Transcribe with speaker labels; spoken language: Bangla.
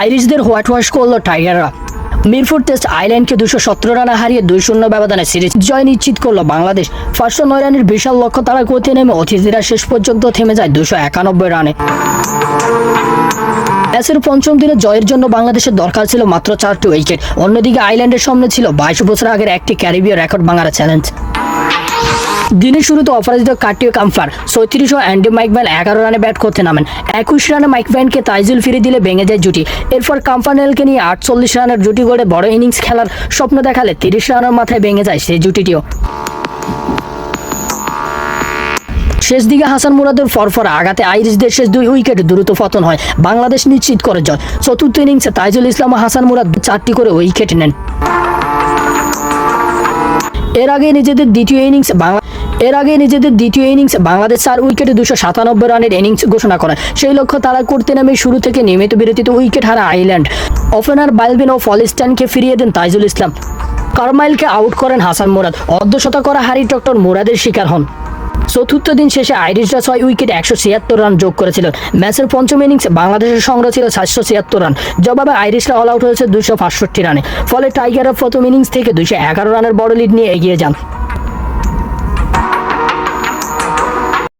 Speaker 1: আইরিশদের হোয়াইট ওয়াশ করল টাইগাররা। মিরপুর টেস্ট আইল্যান্ডকে দুশো সতেরো রানে হারিয়ে দুই শূন্য ব্যবধানে সিরিজ জয় নিশ্চিত করল বাংলাদেশ। পাঁচশো নয় রানের বিশাল লক্ষ্য তারা করতে নেমে অতিথিরা শেষ পর্যন্ত থেমে যায় দুশো একানব্বই রানে। ম্যাচের পঞ্চম দিনে জয়ের জন্য বাংলাদেশের দরকার ছিল মাত্র চারটি উইকেট। অন্যদিকে আইল্যান্ডের সামনে ছিল বাইশ বছর আগের একটি ক্যারিবীয় রেকর্ড ভাঙার চ্যালেঞ্জ। দিনের শুরুতে অপরাজিত কাটিও কামফার ছত্রিশ ও অ্যান্ডি মাইকম্যান এগারো রানে ব্যাট করতে নামেন। একুশ রানে মাইকম্যানকে তাইজুল ফিরে দিলে ভেঙে যায় জুটি। এরপর কাম্পানেলকে নিয়ে আটচল্লিশ রানের জুটি গড়ে বড় ইনিংস খেলার স্বপ্ন দেখালে তিরিশ রানের মাথায় ভেঙে যায় সেই জুটিটিও। শেষ দিকে হাসান মুরাদের ফরফর আঘাতে আইরিশদের শেষ দুই উইকেট দ্রুত পতন হয়। বাংলাদেশ নিশ্চিত করে জয়। চতুর্থ ইনিংসে তাইজুল ইসলাম ও হাসান মুরাদ চারটি করে উইকেট নেন। এর আগে নিজেদের দ্বিতীয় ইনিংস বাংলা এর আগে নিজেদের দ্বিতীয় ইনিংস বাংলাদেশ চার উইকেটে দুশো সাতানব্বই রানের ইনিংস ঘোষণা করে সেই লক্ষ্য তারা করতে নামে শুরু থেকে নিয়মিত বিরতিতে উইকেট হারা আইল্যান্ড। ওপেনার বাইলবিন ও ফলিস্টানকে ফিরিয়ে দেন তাইজুল ইসলাম। কারমাইলকে আউট করেন হাসান মুরাদ। অর্ধশত করা হারি ডক্টর মুরাদের শিকার হন। চতুর্থ দিন শেষে আইরিশরা ছয় উইকেট একশো ছিয়াত্তর রান যোগ করেছিলেন ম্যাচের পঞ্চম ইনিংসে বাংলাদেশের সংগ্রহ ছিল সাতশো ছিয়াত্তর রান। জবাবে আইরিশরা অল আউট হয়েছে দুশো পাঁচষট্টি রানে। ফলে টাইগাররা প্রথম ইনিংস থেকে দুশো এগারো রানের বড় লিড নিয়ে এগিয়ে যান।